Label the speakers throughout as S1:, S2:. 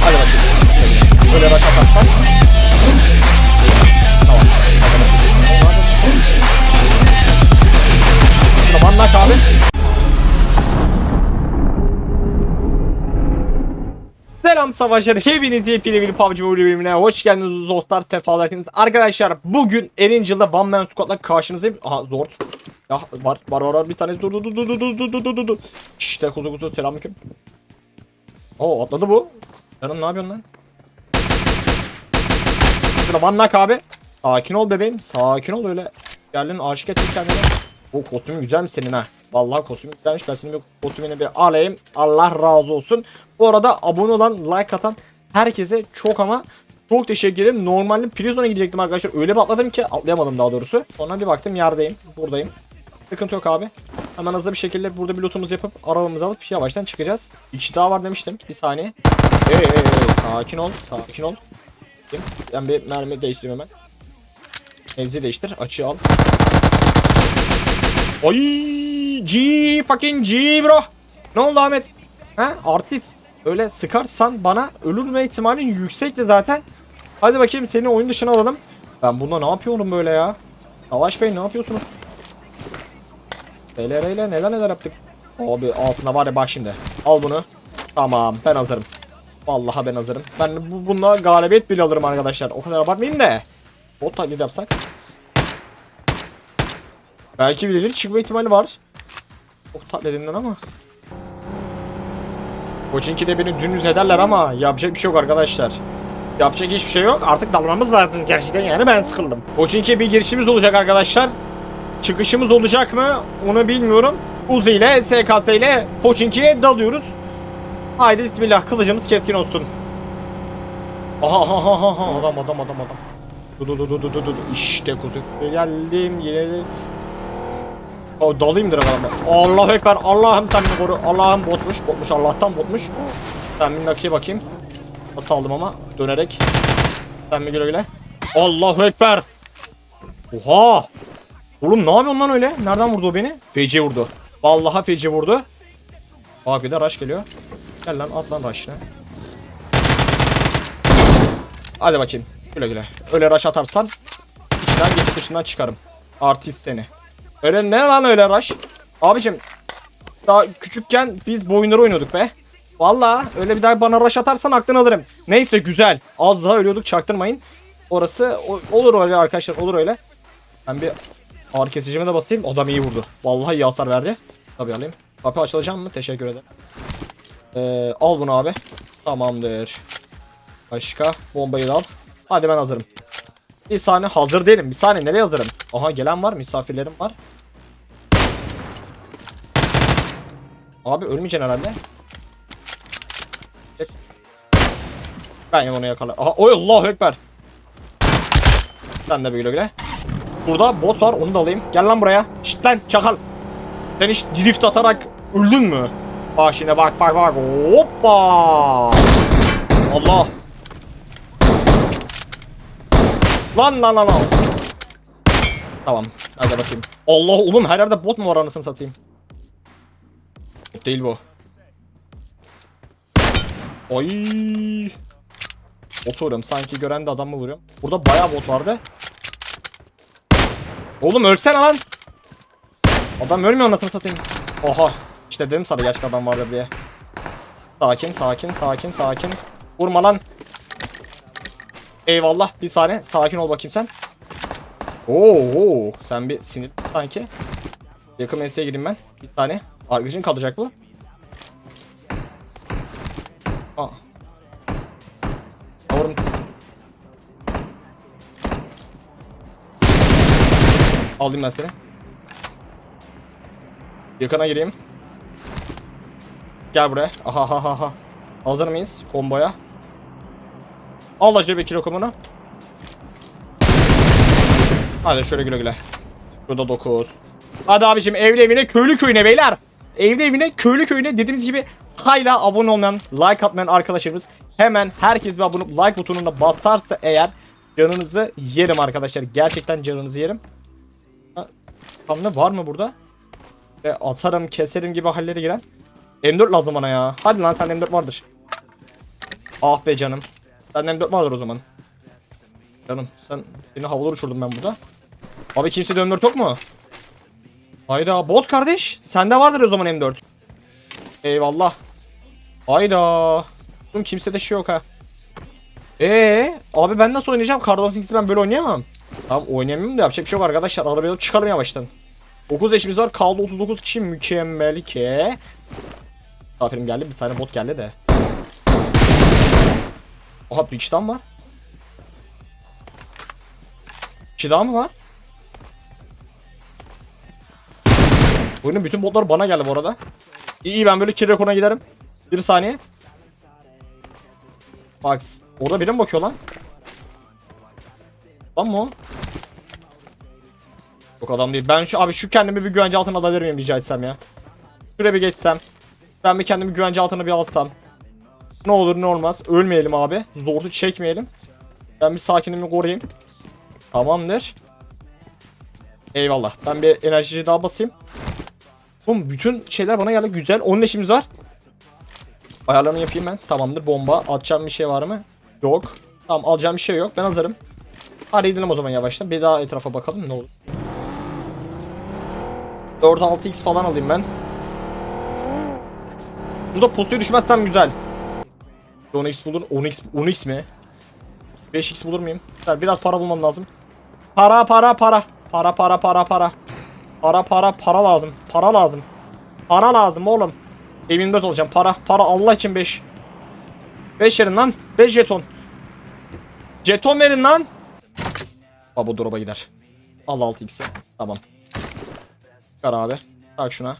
S1: Hadi bakayım. Böyle bak atarsan. Tamam. Tamam nak abi. Selam savaşlar. Hepiniz yepyeni bir PUBG Mobile bölümüne hoş geldiniz dostlar. Sefalar geldiniz. Arkadaşlar bugün Erangel'da One Man Squad'la karşınızdayım. Aha Zord. Ya var var var, bir tane dur dur dur dur dur dur dur dur dur. İşte kuzu kuzu selamünaleyküm. Oo atladı bu. Canım ne yapıyorsun lan? Şurada one knock abi. Sakin ol bebeğim. Sakin ol öyle. Geldin aşık ettin kendine. O kostümün güzelmiş senin ha. Vallahi kostümün güzelmiş. Ben bir kostümünü bir alayım. Allah razı olsun. Bu arada abone olan, like atan herkese çok ama çok teşekkür ederim. Normalde Prison'a gidecektim arkadaşlar. Öyle bir atladım ki atlayamadım daha doğrusu. Sonra bir baktım yerdeyim. Buradayım. Sıkıntı yok abi. Hemen hızlı bir şekilde burada bir lootumuzu yapıp arabamızı alıp yavaştan çıkacağız. Bir kişi daha var demiştim. Bir saniye. Hey, hey, hey. Sakin ol. Sakin ol. Ben bir mermi değiştireyim hemen. Mevzi değiştir. Açıyı al. Oy G fucking G bro. Ne oldu Ahmet? Ha artist. Öyle sıkarsan bana ölürme ihtimalin yüksekti zaten. Hadi bakayım seni oyun dışına alalım. Ben bunda ne yapıyorum böyle ya? Savaş Bey ne yapıyorsunuz? Beyler beyler neler neler yaptık. Abi aslında var ya bak şimdi. Al bunu. Tamam ben hazırım. Vallahi ben hazırım. Ben bu, bununla galibiyet bile alırım arkadaşlar. O kadar abartmayın da. Bot taklit yapsak. Belki birileri çıkma ihtimali var. Çok taklitinden ama. Koçinki de beni dümdüz ederler ama yapacak bir şey yok arkadaşlar. Yapacak hiçbir şey yok. Artık dalmamız lazım gerçekten yani ben sıkıldım. Koçinki'ye bir girişimiz olacak arkadaşlar. Çıkışımız olacak mı onu bilmiyorum. Uzi ile SKS ile Pochinki'ye dalıyoruz. Haydi bismillah kılıcımız keskin olsun. Aha aha aha adam adam adam adam. Dur dur dur dur dur dur işte kutu geldim yine. O dalayım direkt. Allahu ekber Allah'ım sen beni koru. Allah'ım botmuş botmuş Allah'tan botmuş. Sen bir nakıya bakayım. Nasıl aldım ama dönerek. Sen bir güle güle. Allahu ekber. Oha. Oğlum ne yapıyorsun lan öyle? Nereden vurdu o beni? Feci vurdu. Vallahi feci vurdu. Abi de rush geliyor. Gel lan at lan rush'ını. Hadi bakayım. Güle güle. Öyle rush atarsan içinden geçip dışından çıkarım. Artist seni. Öyle ne lan öyle rush? Abicim daha küçükken biz bu oyunları oynuyorduk be. Vallahi öyle bir daha bana rush atarsan aklını alırım. Neyse güzel. Az daha ölüyorduk çaktırmayın. Orası o- olur öyle arkadaşlar olur öyle. Ben bir ağır kesicime de basayım. Adam iyi vurdu. Vallahi iyi hasar verdi. Tabii alayım. Kapı açılacak mı? Teşekkür ederim. Ee, al bunu abi. Tamamdır. Başka bombayı da al. Hadi ben hazırım. Bir saniye hazır değilim. Bir saniye nereye hazırım? Aha gelen var. Misafirlerim var. Abi ölmeyeceksin herhalde. Ben onu yakala. Aha oy Allahu ekber. Sen de bir güle. Burada bot var onu da alayım. Gel lan buraya. Şşt lan çakal. Sen hiç drift atarak öldün mü? Bak şimdi bak bak bak. Hoppa. Allah. Lan lan lan lan. Tamam. Hadi bakayım. Allah oğlum her yerde bot mu var anasını satayım. Bot değil bu. Oy. Bot. Sanki gören de adam mı vuruyorum. Burada bayağı bot vardı. Oğlum ölsene lan. Adam ölmüyor anasını satayım. Oha. İşte dedim sana gerçek adam vardır diye. Sakin sakin sakin sakin. Vurma lan. Eyvallah bir saniye sakin ol bakayım sen. Oo, sen bir sinir sanki. Yakın mesleğe gireyim ben. Bir saniye. Arkadaşın kalacak bu. Aa. Yavrum. Alayım ben seni. Yakına gireyim. Gel buraya. Aha ha ha ha. Hazır mıyız komboya? Al acaba bir kilo kumunu. Hadi şöyle güle güle. Şurada 9. Hadi abicim evli evine köylü köyüne beyler. Evli evine köylü köyüne dediğimiz gibi hala abone olmayan like atmayan arkadaşlarımız hemen herkes bir abone like butonuna basarsa eğer Canınızı yerim arkadaşlar. Gerçekten canınızı yerim. Tam ne var mı burada? Ve atarım, keserim gibi halleri giren. M4 lazım bana ya. Hadi lan sen M4 vardır. Ah be canım. Sen M4 vardır o zaman. Canım sen seni havalara uçurdum ben burada. Abi kimse de M4 yok mu? Hayda bot kardeş. Sende vardır o zaman M4. Eyvallah. Hayda. Oğlum kimsede şey yok ha. Ee, abi ben nasıl oynayacağım? Cardon 6'i ben böyle oynayamam. Tamam oynayamıyorum da yapacak bir şey yok arkadaşlar. Arabayı alıp çıkalım yavaştan. 9 eşimiz var. Kaldı 39 kişi. Mükemmel ki. Misafirim geldi. Bir tane bot geldi de. Oha bir kişi daha mı var? Kişi daha mı var? Oyunun bütün botlar bana geldi bu arada. İyi iyi ben böyle kill rekoruna giderim. Bir saniye. Bak orada biri mi bakıyor lan? Lan mı o? Yok adam değil. Ben şu abi şu kendimi bir güvence altına alabilir miyim rica etsem ya? Şuraya bir geçsem. Ben bir kendimi güvence altına bir alsam. Ne olur ne olmaz. Ölmeyelim abi. Zorlu çekmeyelim. Ben bir sakinimi koruyayım. Tamamdır. Eyvallah. Ben bir enerjici daha basayım. Oğlum bütün şeyler bana geldi. Güzel. Onun işimiz var. Ayarlarını yapayım ben. Tamamdır. Bomba. Atacağım bir şey var mı? Yok. Tamam alacağım bir şey yok. Ben hazırım. Hadi gidelim o zaman yavaştan. Bir daha etrafa bakalım ne olur. 4-6x falan alayım ben. Burada postaya düşmezsem güzel. 10x bulur. 10x, 10x mi? 5x bulur muyum? Biraz para bulmam lazım. Para para para. Para para para para. Para para para lazım. Para lazım. Para lazım oğlum. M24 olacağım. Para para Allah için 5. 5 verin lan. 5 jeton. Jeton verin lan. Aa bu drop'a gider. Al 6x'i. Tamam. Çıkar abi. Tak şuna.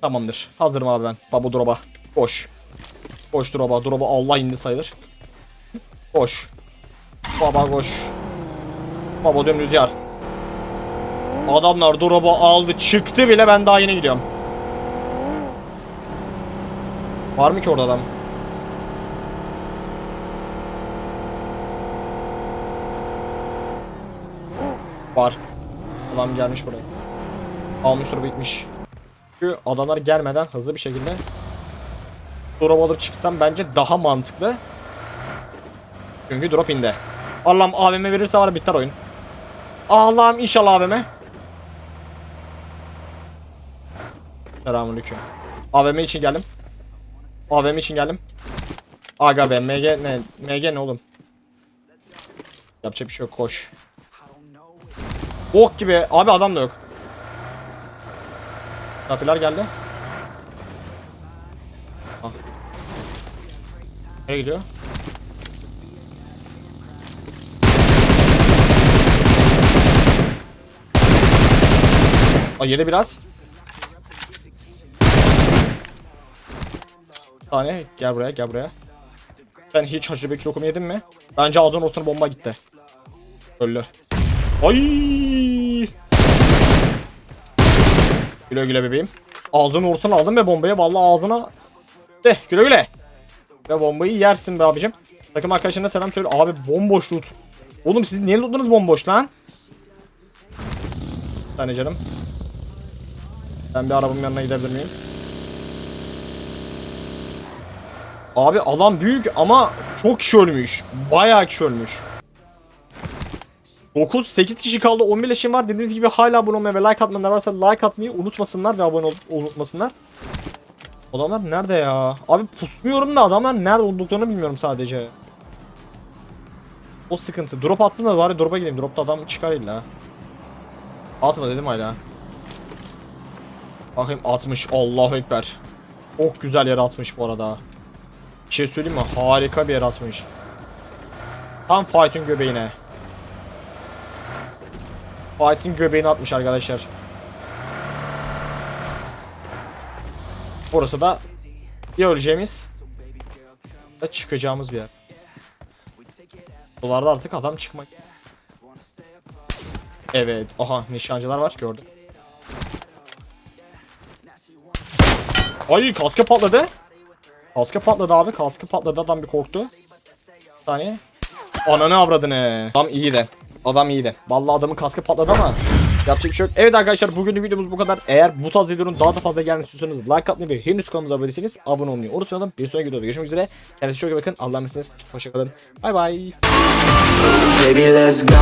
S1: Tamamdır. Hazırım abi ben. Baba drop'a. Koş. Koş drop'a. Drop'a Allah indi sayılır. Koş. Baba koş. Baba dümdüz yar. Adamlar drop'u aldı çıktı bile ben daha yeni gidiyorum. Var mı ki orada adam? Var. Adam gelmiş buraya. Almıştır bitmiş. Çünkü adamlar gelmeden hızlı bir şekilde drop alıp çıksam bence daha mantıklı. Çünkü drop indi. Allah'ım AVM verirse var biter oyun. Allah'ım inşallah AVM. Selamünaleyküm. AVM için geldim. AVM için geldim. Aga be MG ne MG ne oğlum? Yapacak bir şey yok koş. Bok gibi abi adam da yok. Kafiler geldi. Nereye gidiyor? Aa yedi biraz. Bir tane gel buraya gel buraya. Sen hiç hacı bekli lokumu yedin mi? Bence ağzının ortasına bomba gitti. Öldü. Ay! Güle güle bebeğim. Ağzının ortasına aldım ve bombayı vallahi ağzına. De güle güle. Ve bombayı yersin be abicim. Takım arkadaşlarına selam söyle. Abi bomboş loot. Oğlum siz niye lootunuz bomboş lan? Bir tane canım. Ben bir arabamın yanına gidebilir miyim? Abi alan büyük ama çok kişi ölmüş. Bayağı kişi ölmüş. 9 8 kişi kaldı 11 leşim var dediğiniz gibi hala abone olmayı ve like atmayanlar varsa like atmayı unutmasınlar ve abone ol unutmasınlar. Adamlar nerede ya? Abi pusmuyorum da adamlar nerede olduklarını bilmiyorum sadece. O sıkıntı. Drop attım da bari drop'a gideyim. Drop'ta adam çıkar illa. Atma dedim hala. Bakayım 60. Allahu ekber. Çok güzel yere atmış bu arada. Bir şey söyleyeyim mi? Harika bir yer atmış. Tam fight'in göbeğine. Fight'in göbeğine atmış arkadaşlar. Burası da bir öleceğimiz ve çıkacağımız bir yer. Dolarda artık adam çıkmak. Evet. Aha nişancılar var gördüm. Ay kaskı patladı. Kaskı patladı abi. Kaskı patladı adam bir korktu. Bir saniye. Ananı avradını. Adam iyi de. Adam iyi de. Vallahi adamın kaskı patladı ama Yapacak bir şey yok. Evet arkadaşlar bugünlük videomuz bu kadar. Eğer bu tarz videonun daha da fazla gelmesini istiyorsanız like atmayı ve henüz kanalımıza abone değilseniz abone olmayı unutmayalım. Bir sonraki videoda görüşmek üzere. Kendinize çok iyi bakın. Allah'a emanetsiniz. Hoşçakalın. Bay bay.
S2: Baby let's go.